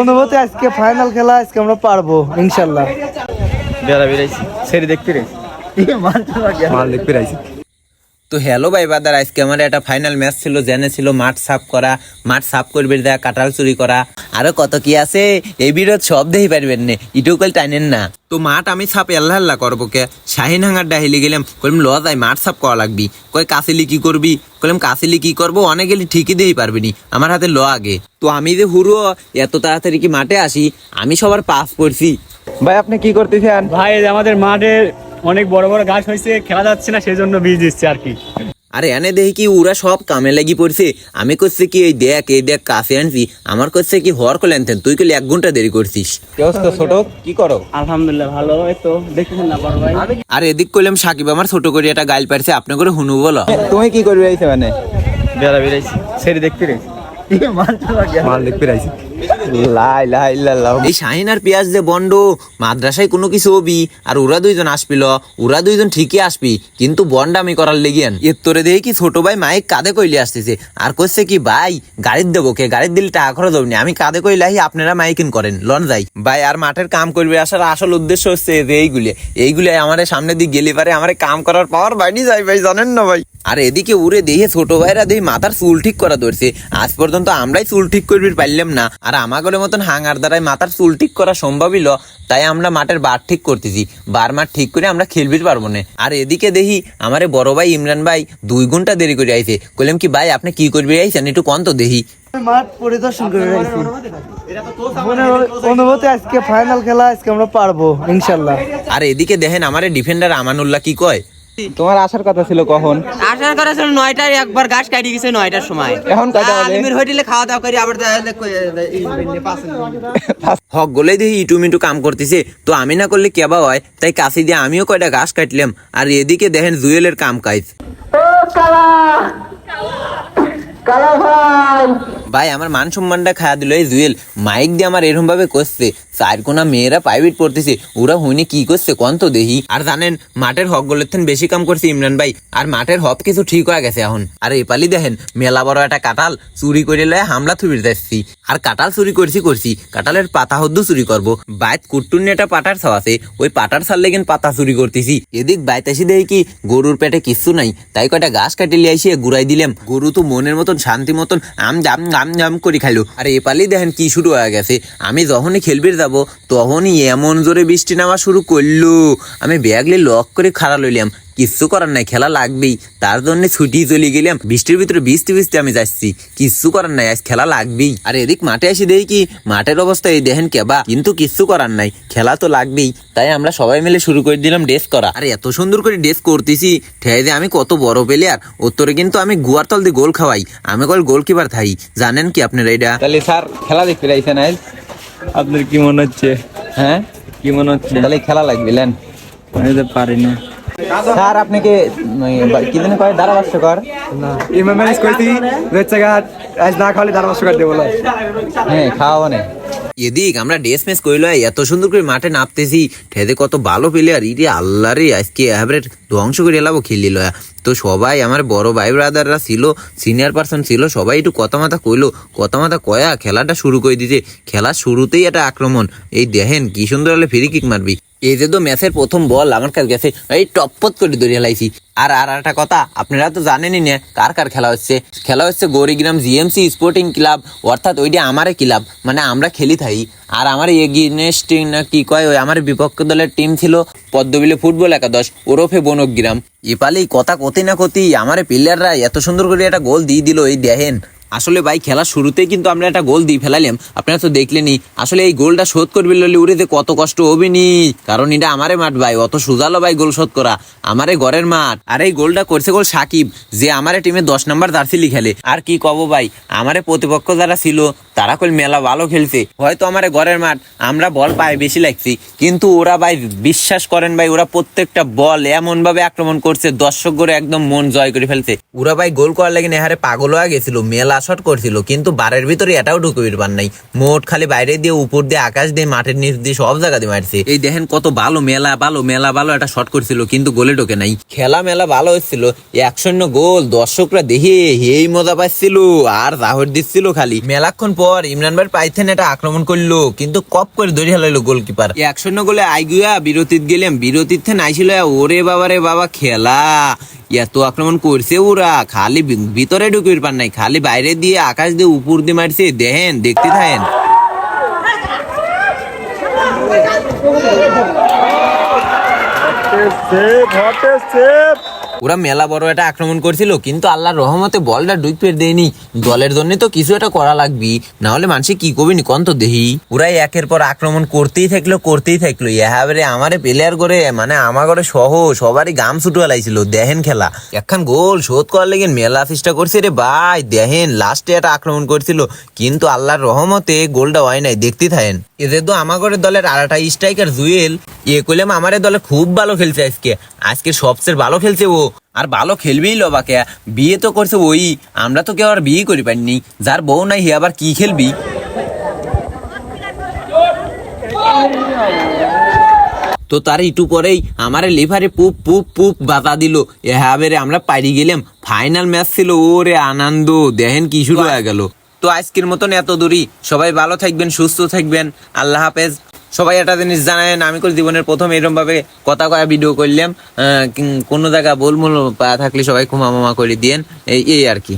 অনুভূতি আজকে ফাইনাল খেলা আজকে আমরা পারব ইনশাল্লাহ। বেড়া বেড়াইছি। সেরি দেখতে রে মাল দেখতে রাইছি তো হ্যালো ভাই বাদার আজকে আমার একটা ফাইনাল ম্যাচ ছিল জেনে ছিল মাঠ সাফ করা মাঠ সাফ করবে দেয়া কাটাল চুরি করা। আরও কত কি আছে? এই ভিডিও সব দেখি পারবেন না ইটুকাল টাইনেন না। তো মাঠ আমি সাপ আল্লাহ আল্লাহ করব কে? শাহিন হাঙ্গার ডাহিলি গেলাম কইলাম ল যাই মাঠ সাফ করা লাগবি। কই কাশিলি কি করবি? কইলাম কাশিলি কি করব? অনেক গেলে ঠিকই দেই পারবি নি আমার হাতে ল আগে। তো আমি যে হুরো এত তাড়াতাড়ি কি মাঠে আসি? আমি সবার পাস করছি। ভাই আপনি কি করতেছেন? ভাই আমাদের মাঠে অনেক বড় বড় ঘাস হয়েছে খেলা যাচ্ছে না সেই জন্য বীজ দিচ্ছে আর কি। আরে এনে দেখি কি ওরা সব কামে লাগি পড়ছে। আমি করছে কি এই দেখ এই দেখ কাছে আনছি। আমার করছে কি হর করে আনতেন তুই কইলে এক ঘণ্টা দেরি করছিস। কি অবস্থা ছোট? কি করো? আলহামদুলিল্লাহ ভালো। তো দেখতেছেন না বড় ভাই? আর এদিক করলাম সাকিব আমার ছোট করে একটা গাইল পারছে আপনি করে হুনু বলো। তুমি কি করবে আইছে মানে বেড়া বেড়াইছি। সেরি দেখতে রে। মাল দেখতে রাইছি এই শাহিন আর বন্ড, মাদ্রাসায় কোনো কিছু হবি, আর ওরা দুইজন আসবিল ওরা দুইজন ঠিকই আসবি কিন্তু বন্ডামি করার লেগিয়ান এর তোরে কি ছোট ভাই মাইক কাঁধে কইলে আসতেছে, আর কি, ভাই, গাড়ির দেবো কে? গাড়ির দিলে টাকা খরচ হবনি আমি কাঁধে আপনারা মাইকিন করেন, লন যাই। ভাই, আর মাঠের কাম করবে আসার আসল উদ্দেশ্য হচ্ছে যে এইগুলি। এইগুলি আমার সামনে দিকে গেলে পারে আমার কাম করার পাওয়ার বাইনি যাই ভাই, জানেন না ভাই? আর এদিকে উড়ে দেখে ছোট ভাইরা দেখি মাথার চুল ঠিক করা ধরছে। আজ পর্যন্ত আমরাই চুল ঠিক করবি পারলাম না। আর আমাগলের মতন হাঙার দ্বারাই মাথার চুল ঠিক করা সম্ভবই ল তাই আমরা মাঠের বার ঠিক করতেছি। বার মাঠ ঠিক করে আমরা খেলবির পারব না। আর এদিকে দেখি আমার বড় ভাই ইমরান ভাই দুই ঘণ্টা দেরি করে আইছে। কইলাম কি ভাই আপনি কি করবি আইছেন? একটু কন তো দেখি। মাঠ পরিদর্শন করে রাখছি অনুভূতি আজকে ফাইনাল খেলা আজকে আমরা পারব ইনশাল্লাহ আর এদিকে দেখেন আমার ডিফেন্ডার আমানুল্লাহ কি কয়? তোমার আসার কথা ছিল কখন? আসার কথা ছিল নয়টায় একবার গাছ কাটি গেছে নয়টার সময়। এখন কয়টা বাজে? আলিমের হোটেলে খাওয়া দাওয়া করি আবার হক গলে দেখি ইটু মিটু কাম করতেছে তো আমি না করলে কেবা হয় তাই কাশি দিয়ে আমিও কয়টা গাছ কাটলাম। আর এদিকে দেখেন জুয়েলের কাম কাজ। ভাই। আমার মান সম্মানটা খায়া দিল এই জুয়েল। মাইক দিয়ে আমার এরকম ভাবে করছে। চার কোনা মেয়েরা প্রাইভেট পড়তেছে। ওরা হইনি কি করছে কন তো দেহি আর জানেন, মাঠের হক গোলের থেকে বেশি কাম করছে ইমরান ভাই। আর মাঠের হক কিছু ঠিক হয়ে গেছে এখন। আর এপালি দেখেন, মেলা বড় একটা কাঁঠাল চুরি করে লয়ে হামলা থুবির যাচ্ছি আর কাঁঠাল চুরি করছি করছি। কাঁঠালের পাতা হদ্দু চুরি করব। বাইত কুট্টুন একটা পাটার ছাও আছে। ওই পাটার ছাল লেগেন পাতা চুরি করতেছি। এদিক বাইত আসি দেখি কি গরুর পেটে কিচ্ছু নাই। তাই কয়টা গাছ কাটি লিয়ে আইসি গুড়াই দিলাম। গরু তো মনের মতন, শান্তি মতন আম জাম, গাম জাম করে খাইলো। আর এপালি দেখেন কি শুরু হয়ে গেছে। আমি যখনই খেলবির যাব, তখনই এমন জোরে বৃষ্টি নামা শুরু করল। আমি ব্যাগলে লক করে খাড়া লইলাম। কিচ্ছু করার নাই খেলা লাগবেই। তার জন্য ছুটি চলে গেলাম। বৃষ্টির ভিতরে ভিজতে ভিজতে আমি যাচ্ছি। কিচ্ছু করার নাই আজ খেলা লাগবেই। আর এদিক মাঠে এসে দেখি কি মাঠের অবস্থা এই দেখেন কেবা। কিন্তু কিচ্ছু করার নাই খেলা তো লাগবেই। তাই আমরা সবাই মিলে শুরু করে দিলাম ড্রেস করা। আর এত সুন্দর করে ড্রেস করতেছি। ঠেয়ে যে আমি কত বড় প্লেয়ার উত্তরে কিন্তু আমি গুয়ার তল দিয়ে গোল খাওয়াই। আমি কল গোলকিপার থাই। জানেন কি আপনারা এটা তাহলে স্যার খেলা দেখতে রাইছেন আজ আপনার কি মনে হচ্ছে? হ্যাঁ? কি মনে হচ্ছে? তাহলে খেলা লাগবে লেন। আমি তো পারি না। স্যার আপনি কি কি দিনে কয় ইমাম ম্যানেজ করছি হচ্ছে আজ না পাঁচশো কাটতে বলো হ্যাঁ খাওয়া মানে এদিক আমরা ড্রেস মেস কইল এত সুন্দর করে মাঠে নাপতেছি ঠেদে কত ভালো প্লেয়ার ইরে আল্লাহ রে আজকে এভারেজ ধ্বংস করে এলাবো খেলিল তো সবাই আমার বড় ভাই ব্রাদাররা ছিল সিনিয়র পার্সন ছিল সবাই একটু কথা মাথা কইলো। কথা মাথা কয়া খেলাটা শুরু করে দিতে। খেলার শুরুতেই একটা আক্রমণ। এই দেখেন কি সুন্দর হলে ফ্রি কিক মারবি। এই যে তো ম্যাচের প্রথম বল আমার কাছে গেছে। এই টপপত করে দৌড়িয়ে লাইছি আর আর একটা কথা, আপনারা তো জানেনই না কার কার খেলা হচ্ছে। খেলা হচ্ছে গৌরীগ্রাম জিএমসি স্পোর্টিং ক্লাব অর্থাৎ ওইটা আমারে ক্লাব মানে আমরা খেলি থাই। আর আমার এগিনেস্ট না কি কয়, ওই আমার বিপক্ষ দলের টিম ছিল পদ্মবিলে ফুটবল একাদশ, ওরফে বনগ্রাম। এপালেই কথা কতি না কতি, আমার প্লেয়াররা এত সুন্দর করে একটা গোল দিয়ে দিল, এই দেখেন। আসলে ভাই খেলা শুরুতেই কিন্তু আমরা একটা গোল দিয়ে ফেলাইলাম। আপনারা তো দেখলেনি আসলে এই গোলটা শোধ করবি ললি উড়িতে কত কষ্ট হবে নি? কারণ এটা আমারে মাঠ ভাই, অত সুজালো ভাই গোল শোধ করা, আমারে ঘরের মাঠ। আর এই গোলটা করছে গোল সাকিব, যে আমারে টিমে দশ নম্বর দার্সিলি খেলে আর কি কব ভাই, আমারে প্রতিপক্ষ যারা ছিল তারা কল মেলা ভালো খেলছে। হয়তো আমার ঘরের মাঠ, আমরা বল পায়ে বেশি লাগছি। কিন্তু ওরা ভাই বিশ্বাস করেন ভাই, ওরা প্রত্যেকটা বল এমন ভাবে আক্রমণ করছে দর্শক করে একদম মন জয় করে ফেলছে। ওরা ভাই গোল করার লাগে নেহারে পাগল হয়ে গেছিল, মেলা শট করছিল, কিন্তু বারের ভিতরে এটাও ঢুকবির পার নাই। মোট খালি বাইরে দিয়ে, উপর দিয়ে, আকাশ দিয়ে, মাঠের নিচ দিয়ে সব জায়গা দিয়ে মারছে। এই দেখেন কত ভালো, মেলা ভালো মেলা ভালো একটা শট করছিল, কিন্তু গোলে ঢোকে নাই। খেলা মেলা ভালো হচ্ছিল, এক শূন্য গোল, দর্শকরা দেখে এই মজা পাচ্ছিল, আর জাহর দিচ্ছিল খালি। মেলাক্ষণ পর ইমরান ভাই পাইথেন এটা আক্রমণ করল কিন্তু কপ করে ধরে হেলাইলো গোলকিপার এক শূন্য গোলে আইগুয়া বিরতিত গেলাম বিরতির থেকে নাইছিল ওরে বাবা রে বাবা খেলা। এত আক্রমণ করছে ওরা খালি ভিতরে ঢুকির পার নাই খালি বাইরে দিয়ে আকাশ দিয়ে উপর দিয়ে মারছে দেখেন দেখতে থাকেন। ওরা মেলা বড় একটা আক্রমণ করছিল, কিন্তু আল্লাহর রহমতে বলটা ডুই পের দেয়নি। দলের জন্য তো কিছু একটা করা লাগবি। না হলে মানুষে কি করবি নি কন্ত দেহি। ওরাই একের পর আক্রমণ করতেই থাকল করতেই থাকল। এহাবারে আমারে প্লেয়ার করে মানে আমার ঘরে সহ সবারই গাম ছুটু লাইছিল দেখেন খেলা। একখান গোল শোধ করার লেগে মেলা চেষ্টা করছে রে ভাই দেহেন লাস্টে একটা আক্রমণ করছিল, কিন্তু আল্লাহর রহমতে গোলটা হয় নাই, দেখতে থাকেন। এদের তো আমার ঘরের দলের আড়াটা স্ট্রাইকার জুয়েল ইয়ে করলাম আমার দলে খুব ভালো খেলছে আজকে। আজকে সবচেয়ে ভালো খেলছে ও। আর ভালো খেলবেই লবাকে বিয়ে তো করছে ওই, আমরা তো কেউ আর বিয়ে করি পারিনি। যার বউ নাই হে আবার কি খেলবি? তো তার একটু পরেই আমার লিভারে পুপ পুপ পুপ বাতা দিল। এহাবেরে আমরা পারি গেলাম। ফাইনাল ম্যাচ ছিল, ওরে আনন্দ। দেখেন কি শুরু হয়ে গেল। তো আজকের মতন এত দূরই। সবাই ভালো থাকবেন, সুস্থ থাকবেন। আল্লাহ হাফেজ। সবাই একটা জিনিস জানায়েন আমি করে জীবনের প্রথম এরকম ভাবে কথা কয়া ভিডিও করলাম কোনো জায়গা বলমূল থাকলে সবাই খুব মামা করে দিয়েন এই আর কি।